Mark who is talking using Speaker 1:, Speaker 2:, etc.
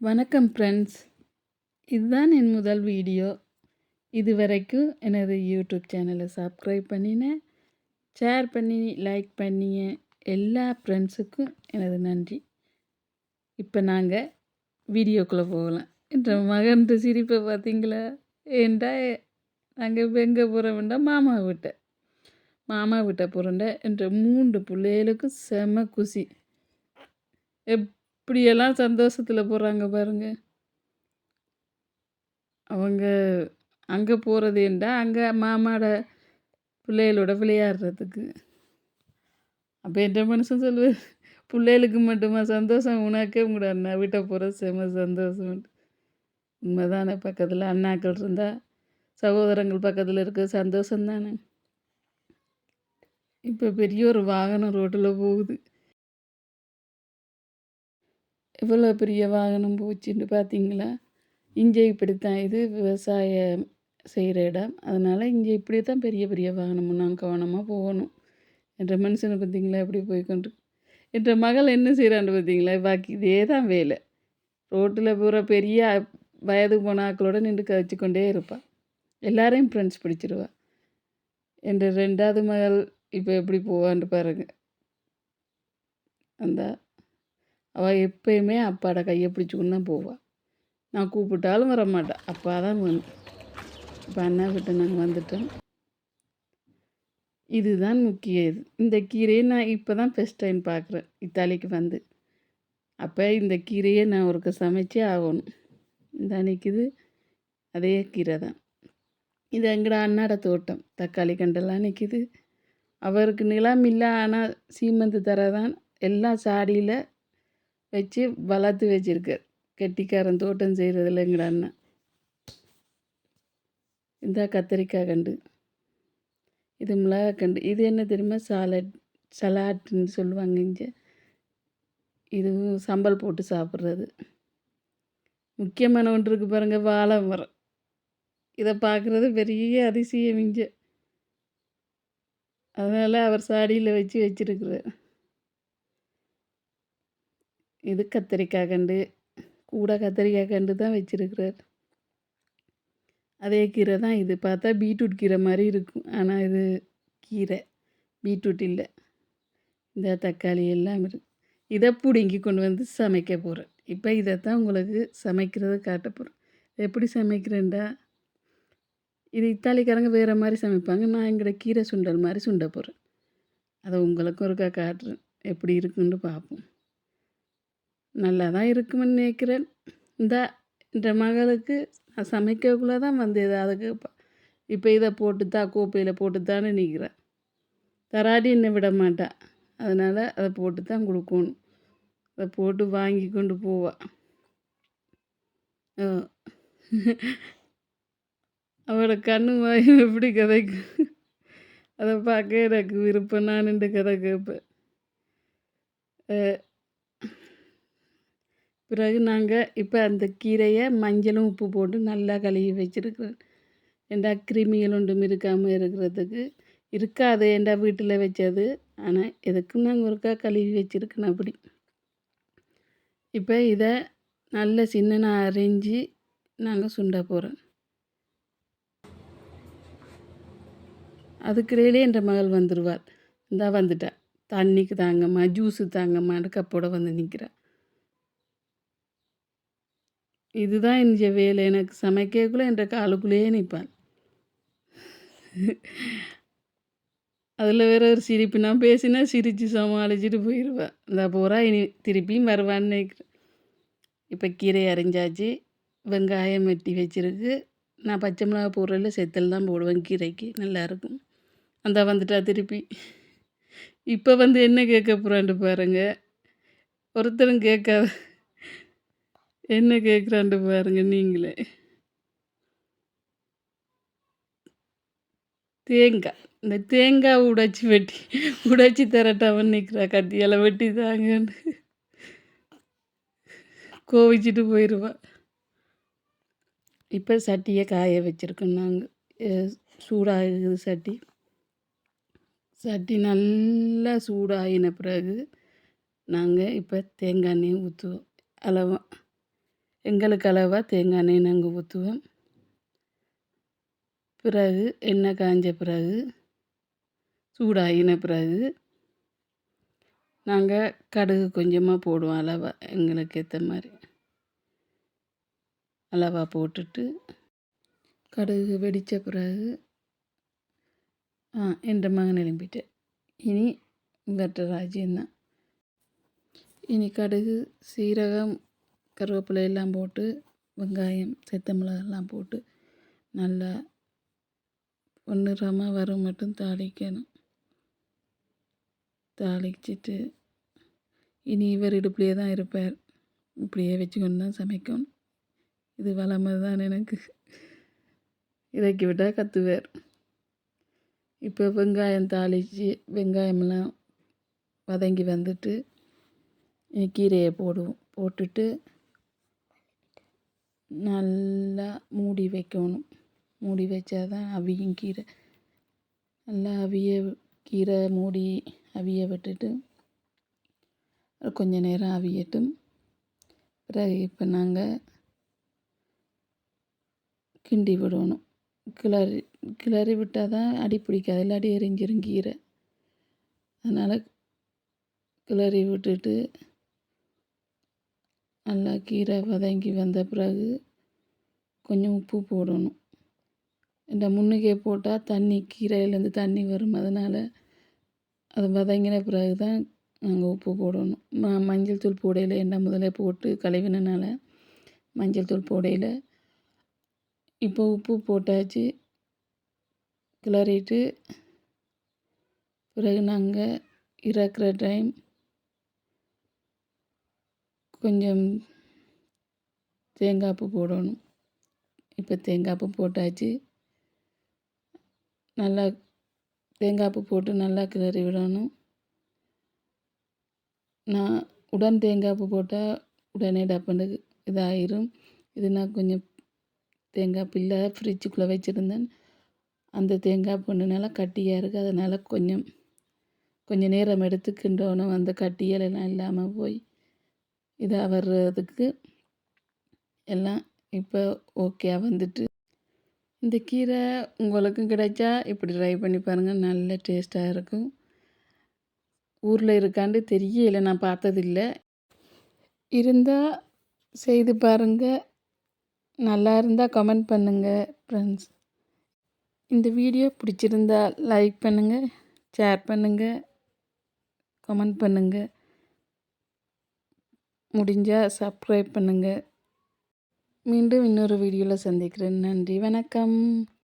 Speaker 1: வணக்கம் ஃப்ரெண்ட்ஸ் இதுதான் என் முதல் வீடியோ இது வரைக்கும் எனது யூடியூப் சேனலை சப்ஸ்கிரைப் பண்ணினேன் ஷேர் பண்ணி லைக் பண்ணிய எல்லா ஃப்ரெண்ட்ஸுக்கும் எனது நன்றி. இப்போ நாங்கள் வீடியோக்குள்ளே போகலாம். என்ற மகன் சிரிப்பை பார்த்தீங்களா? ஏண்டா நாங்கள் இப்போ எங்கே போகிறோம்டா மாமா வீட்டை. மாமா வீட்டை புறண்ட என்ற மூன்று பிள்ளைகளுக்கும் செம குசி. இப்படியெல்லாம் சந்தோஷத்தில் போகிறாங்க பாருங்க. அவங்க அங்கே போகிறது என்றா அங்கே மாமாவோட பிள்ளைகளோட விளையாடுறதுக்கு. அப்போ என்ற மனுஷன் சொல்லுவார் பிள்ளைகளுக்கு மட்டுமா சந்தோஷம்? உனக்கே உங்களோட அண்ணா வீட்டை போகிறது செம சந்தோஷம். உண்மைதானே? பக்கத்தில் அண்ணாக்கள் இருந்தால் சகோதரங்கள் பக்கத்தில் இருக்க சந்தோஷம் தானே? இப்போ பெரிய ஒரு வாகனம் ரோட்டில் போகுது. இவ்வளோ பெரிய வாகனம் போச்சுன்னு பார்த்தீங்களா இங்கே இப்படித்தான் இது விவசாயம் செய்கிற இடம். அதனால் இங்கே இப்படி தான் பெரிய பெரிய வாகனம் நான் கவனமாக போகணும். என்ற மனுஷனை பார்த்தீங்களா எப்படி போய்கொண்டு என்ற மகள் என்ன செய்கிறான்னு பார்த்தீங்களா பாக்கி இதே தான் வேலை. ரோட்டில் பூரா பெரிய வயது போன ஆக்களோட நின்று கதைச்சு கொண்டே இருப்பாள் எல்லாரையும் ஃப்ரெண்ட்ஸ் பிடிச்சிருவா. என்ற ரெண்டாவது மகள் இப்போ எப்படி போவான்ட்டு பாருங்கள் அந்த அவள் எப்பயுமே அப்பாட கையை பிடிச்சிக்கொண்டு தான் போவாள் நான் கூப்பிட்டாலும் வர மாட்டாள் அப்பா தான் வந்து இப்போ அண்ணா கிட்ட நாங்கள் வந்துட்டோம் இதுதான் முக்கிய இது. இந்த கீரையை நான் இப்போ தான் ஃபஸ்ட் டைம் பார்க்குறேன் இத்தாலிக்கு வந்து. அப்போ இந்த கீரையை நான் ஒருக்க சமைச்சே ஆகணும். இந்த நிற்கிது அதே கீரை தான். இது எங்கட அண்ணாட தோட்டம். தக்காளி கண்டெல்லாம் நிற்கிது அவருக்கு நிலம் இல்லை ஆனால் சீமந்து தர தான் எல்லாம் சாடியில் வச்சு வளர்த்து வச்சுருக்கார் கெட்டிக்காரன் தோட்டம் செய்கிறதில்ல எங்கள் அண்ணன் இந்த கத்திரிக்காய் கண்டு. இது மிளகா கண்டு. இது என்ன தெரியுமா? சாலட் சலாட்னு சொல்லுவாங்க இங்கே. இதுவும் சம்பல் போட்டு சாப்பிட்றது. முக்கியமான ஒன்று இருக்குது பாருங்கள் வாழை மரம். இதை பார்க்குறது பெரிய அதிசயம் இங்கே. அதனால் அவர் சாடியில் வச்சு வச்சுருக்குறார். இது கத்திரிக்காய் கண்டு கூட கத்திரிக்காய் கண்டு தான் வச்சுருக்கிறார். அதே கீரை தான் இது. பார்த்தா பீட்ரூட் கீரை மாதிரி இருக்கும். ஆனால் இது கீரை. பீட்ரூட் இல்லை. இந்த தக்காளி எல்லாம் இருக்கு இதை பிடுங்கி கொண்டு வந்து சமைக்க போகிறேன் இப்போ இதை தான் உங்களுக்கு சமைக்கிறத காட்ட போகிறேன் எப்படி சமைக்கிறேன்டா? இது இத்தாலிக்காரங்க வேறு மாதிரி சமைப்பாங்க. நான் எங்களோட கீரை சுண்டல் மாதிரி சுண்ட போகிறேன் அதை உங்களுக்கும் ஒருக்கா காட்டுறேன். எப்படி இருக்குன்னு பார்ப்போம். நல்லா தான் இருக்குமென்னு நினைக்கிறேன். இந்த இந்த மகளுக்கு நான் சமைக்கக்குள்ளே தான் வந்து அதுக்கு இப்போ இதை போட்டுத்தா கோப்பையில் போட்டுத்தான்னு நிற்கிறேன் தராடி என்னை விட மாட்டா. அதனால் அதை போட்டு தான் கொடுக்கணும். அதை போட்டு வாங்கி கொண்டு போவாள் அவளோட கண்ணு வாயும் எப்படி கதைக்கு? அதை பார்க்க எனக்கு விருப்பம். நான் நின்று கதை கேட்பேன் பிறகு நாங்கள் இப்போ அந்த கீரையை மஞ்சளும் உப்பு போட்டு நல்லா கழுவி வச்சுருக்குறேன் ஏண்டா கிருமிகள் ஒன்றும் இருக்காமல் இருக்கிறதுக்கு? இருக்காது ஏண்டா வீட்டில் வச்சது? ஆனால் எதுக்கும் நாங்கள் ஒருக்கா கழுவி வச்சுருக்கேன் அப்படி. இப்போ இதை நல்ல சின்ன அரைஞ்சி நாங்கள் சுண்ட போகிறோம் அதுக்கிடையிலே என்ற மகள் வந்துடுவாள் இந்தா வந்துட்டா. தண்ணிக்கு தாங்கம்மா ஜூஸு தாங்கம்மான்னு கப்போட வந்து நிற்கிறா இதுதான் இந்த வேலை. எனக்கு சமைக்கக்குள்ளே என்ற காலுக்குள்ளேயே நிற்பான் அதில் வேற ஒரு சிரிப்பு. நான் பேசினா சிரித்து சமாளிச்சுட்டு போயிடுவேன் இந்த போகிறா இனி திருப்பியும் வருவான்னு நினைக்கிறேன். இப்போ கீரை அரைஞ்சாச்சு வெங்காயம் வெட்டி வச்சுருக்கு. நான் பச்சை மிளகா போடுறதில்ல செத்தல் தான் போடுவேன் கீரைக்கு. நல்லாயிருக்கும் அந்த வந்துட்டா திருப்பி. இப்போ வந்து என்ன கேட்க போகிறான்ட்டு பாருங்கள் ஒருத்தரும் கேட்காத என்ன கேட்குறாண்டு பாருங்க நீங்களே. தேங்காய். இந்த தேங்காய் உடைச்சி வெட்டி உடைச்சி தரட்டாமன்னு நிற்கிறா கத்தியால் வெட்டி தாங்கன்னு. கோவிச்சிட்டு போயிடுவா இப்போ சட்டியை காய வச்சுருக்கோம் நாங்கள் சூடாகுது சட்டி. சட்டி நல்லா சூடாகின பிறகு நாங்கள் இப்போ தேங்காய் எண்ணெயை ஊற்றுவோம் அளவாக எங்களுக்கு அளவாக தேங்காய் எண்ணெய் நாங்கள் ஊற்றுவோம். பிறகு எண்ணெய் காய்ஞ்ச பிறகு சூடாகின பிறகு நாங்கள் கடுகு கொஞ்சமாக போடுவோம் அளவாக எங்களுக்கு ஏற்ற மாதிரி. அளவாக போட்டுட்டு கடுகு வெடித்த பிறகு ஆ என்ற மகன் எழும்பிட்டேன் இனி வெட்ட ராஜ்யம்தான். இனி கடுகு சீரகம் கருவேப்பிலை எல்லாம் போட்டு வெங்காயம் செத்த மிளகெல்லாம் போட்டு நல்லா பொன்னிறமாக வரும் மட்டும் தாளிக்கணும். தாளிச்சிட்டு இனி இவர் இடுப்புலேயே தான் இருப்பார். இப்படியே வச்சுக்கொண்டு தான் சமைக்கணும் இது வளமது தான் எனக்கு. இறக்கி விட்டால் கற்றுவார் இப்போ வெங்காயம் தாளித்து வெங்காயமெல்லாம் வதங்கி வந்துட்டு கீரையை போடுவோம். போட்டுட்டு நல்லா மூடி வைக்கணும். மூடி வச்சா தான் அவியும் கீரை. நல்லா அவிய கீரை மூடி அவிய விட்டுட்டு கொஞ்ச நேரம் அவியட்டும். பிறகு இப்போ நாங்கள் கிண்டி விடணும். கிளறி கிளறி விட்டால் தான் அடி பிடிக்காது. இல்லாட்டி எரிஞ்சிரும் கீரை. அதனால் கிளறி விட்டுட்டு நல்லா கீரை வதங்கி வந்த பிறகு கொஞ்சம் உப்பு போடணும். இந்த முன்னுக்கே போட்டால் தண்ணி கீரையிலேருந்து தண்ணி வரும். அதனால் அது வதங்கின பிறகு தான் நாங்கள் உப்பு போடணும். ம மஞ்சள் தூள் போடையில் எண்ணெய் முதல்ல போட்டு கழுவினனால மஞ்சள் தூள் போடையில் இப்போ உப்பு போட்டாச்சு. கிளறிட்டு பிறகு நாங்கள் இறக்குற டைம் கொஞ்சம் தேங்காய் பூ போடணும். இப்போ தேங்காய் பூ போட்டாச்சு. நல்லா தேங்காய் பூ போட்டு நல்லா கிளறி விடணும். நான் உடன் தேங்காய் பூ போட்டால் உடனே டப்புன்னு இதாயிரும். இது நான் கொஞ்சம் தேங்காய் பூ இல்லை ஃப்ரிட்ஜுக்குள்ளே வச்சுருந்தேன். அந்த தேங்காய் பூண்டுனால கட்டியாக இருக்குது அதனால் கொஞ்சம் கொஞ்சம் நேரம் எடுத்து கிண்டணும். அந்த கட்டியலெல்லாம் இல்லாமல் போய். இதாக வர்றதுக்கு எல்லாம் இப்போ ஓகே வந்துட்டு. இந்த கீரை உங்களுக்கும் கிடைச்சா இப்படி ட்ரை பண்ணி பாருங்கள் நல்ல டேஸ்ட்டாக இருக்கும். ஊரில் இருக்காண்டு தெரியல நான் பார்த்ததில்ல. இருந்தால் செய்து பாருங்கள் நல்லா இருந்தால் கமெண்ட் பண்ணுங்கள் ஃப்ரெண்ட்ஸ் இந்த வீடியோ பிடிச்சிருந்தா லைக் பண்ணுங்கள் ஷேர் பண்ணுங்கள் கமெண்ட் பண்ணுங்கள் முடிஞ்சால் சப்ஸ்கிரைப் பண்ணுங்கள் மீண்டும் இன்னொரு வீடியோவில் சந்திக்கிறேன். நன்றி வணக்கம்.